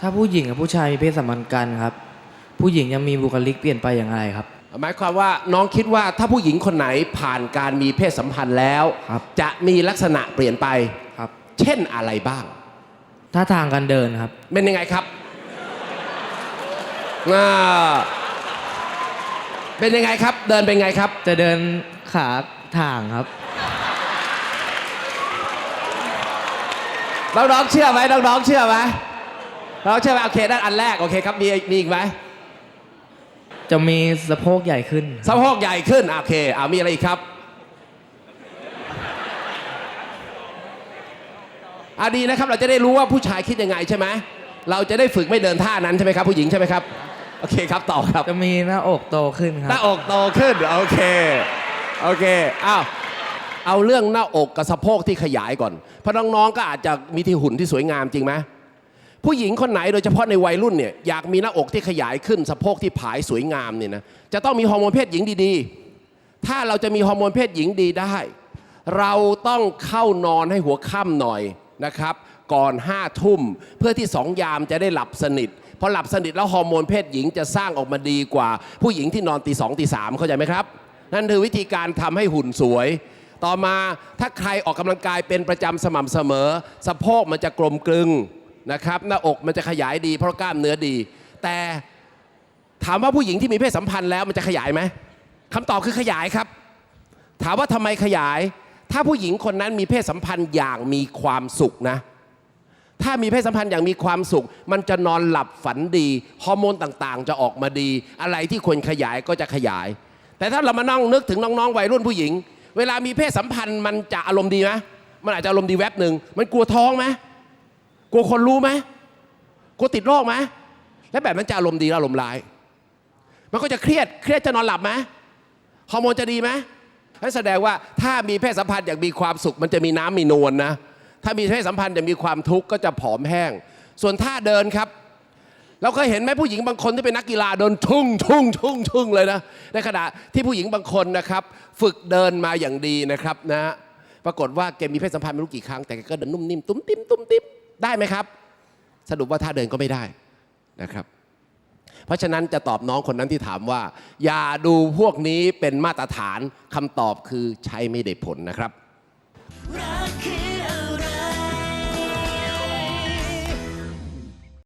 ถ้าผู้หญิงกับผู้ชายมีเพศสัมพันธ์กันครับ ผู้หญิงยังมีบุคลิกเปลี่ยนไปอย่างไรครับ หมายความว่าน้องคิดว่าถ้าผู้หญิงคนไหนผ่านการมีเพศสัมพันธ์แล้ว ครับ จะมีลักษณะเปลี่ยนไป ครับ เช่นอะไรบ้าง ท่าทางการเดินครับ เป็นยังไงครับอ่าเป็นยังไงครับ เดินเป็นไงครับ จะเดินขาทางครับ น้องๆเชื่อไหมน้องๆเชื่อไหม น้องๆเชื่อไหมโอเคนั่นอันแรกโอเคครับมีมีอีกไหมจะมีสะโพกใหญ่ขึ้น สะโพกใหญ่ขึ้นอะโอเคอ่ามีอะไรอีกครับอะดีนะครับเราจะได้รู้ว่าผู้ชายคิดยังไงใช่ไหมเราจะได้ฝึกไม่เดินท่านั้นใช่ไหมครับ ผู้หญิงใช่ไหมครับโอเคครับต่อครับจะมีหน้าอกโตขึ้นคหรัน้าบอกโตขึ้นโอเคโอเคอ้าวเอาเรื่องหน้าอกกับสะโพกที่ขยายก่อนเพราะน้องๆก็อาจจะมีที่หุ่นที่สวยงามจริงไหม ผู้หญิงคนไหนโดยเฉพาะในวัยรุ่นเนี่ยอยากมีหน้าอกที่ขยายขึ้นสะโพกที่ผายสวยงามเนี่ยนะจะต้องมีฮอร์โมนเพศหญิงดีๆ ถ้าเราจะมีฮอร์โมนเพศหญิงดีได้ เราต้องเข้านอนให้หัวค่ำหน่อยนะครับ ก่อนห้าทุ่มเพื่อที่สองยามจะได้หลับสนิทพอหลับสนิทแล้วฮอร์โมนเพศหญิงจะสร้างออกมาดีกว่า ผู้หญิงที่นอนตีสองตีสามเข้าใจไหมครับ นั่นคือวิธีการทำให้หุ่นสวย ต่อมาถ้าใครออกกำลังกายเป็นประจำสม่ำเสมอ สะโพกมันจะกลมกลึง นะครับหน้าอกมันจะขยายดี เพราะกล้ามเนื้อดี แต่ถามว่าผู้หญิงที่มีเพศสัมพันธ์แล้วมันจะขยายไหมคำตอบคือขยายครับ ถามว่าทำไมขยาย ถ้าผู้หญิงคนนั้นมีเพศสัมพันธ์อย่างมีความสุขนะ ถ้ามีเพศสัมพันธ์อย่างมีความสุข มันจะนอนหลับฝันดีฮอร์โมนต่างๆ จะออกมาดี อะไรที่ควรขยายก็จะขยาย แต่ถ้าเรามานั่งนึกถึงน้องๆวัยรุ่นผู้หญิง เวลามีเพศสัมพันธ์มันจะอารมณ์ดีไหมมันอาจจะอารมณ์ดีแวบหนึ่งมันกลัวท้องไหม กลัวคนรู้ไหมกลัวติดโรคไหมและแบบนั้นจะอารมณ์ดีหรืออารมณ์ร้าย มันก็จะเครียดเครียดจะนอนหลับไหมฮอร์โมนจะดีไหมนั่นแสดงว่าถ้ามีเพศสัมพันธ์อย่างมีความสุข มันจะมีน้ำมีนวลนะ ถ้ามีเพศสัมพันธ์อย่างมีความทุกข์ก็จะผอมแห้ง ส่วนท่าเดินครับ เราเคยเห็นไหมผู้หญิงบางคนที่เป็นนักกีฬาเดินทุ่งทุ่งทุ่งทุ่งเลยนะ ในขณะที่ผู้หญิงบางคนนะครับ ฝึกเดินมาอย่างดีนะครับนะ ปรากฏว่าแกมีเพศสัมพันธ์ไม่รู้กี่ครั้งแต่แกก็เดินนุ่มนิ่มตุ้มติ้มตุ้มติ้ม ได้ไหมครับ สรุปว่าท่าเดินก็ไม่ได้นะครับ เพราะฉะนั้นจะตอบน้องคนนั้นที่ถามว่า อย่าดูพวกนี้เป็นมาตรฐานคำตอบคือใช้ไม่ได้ผลนะครับ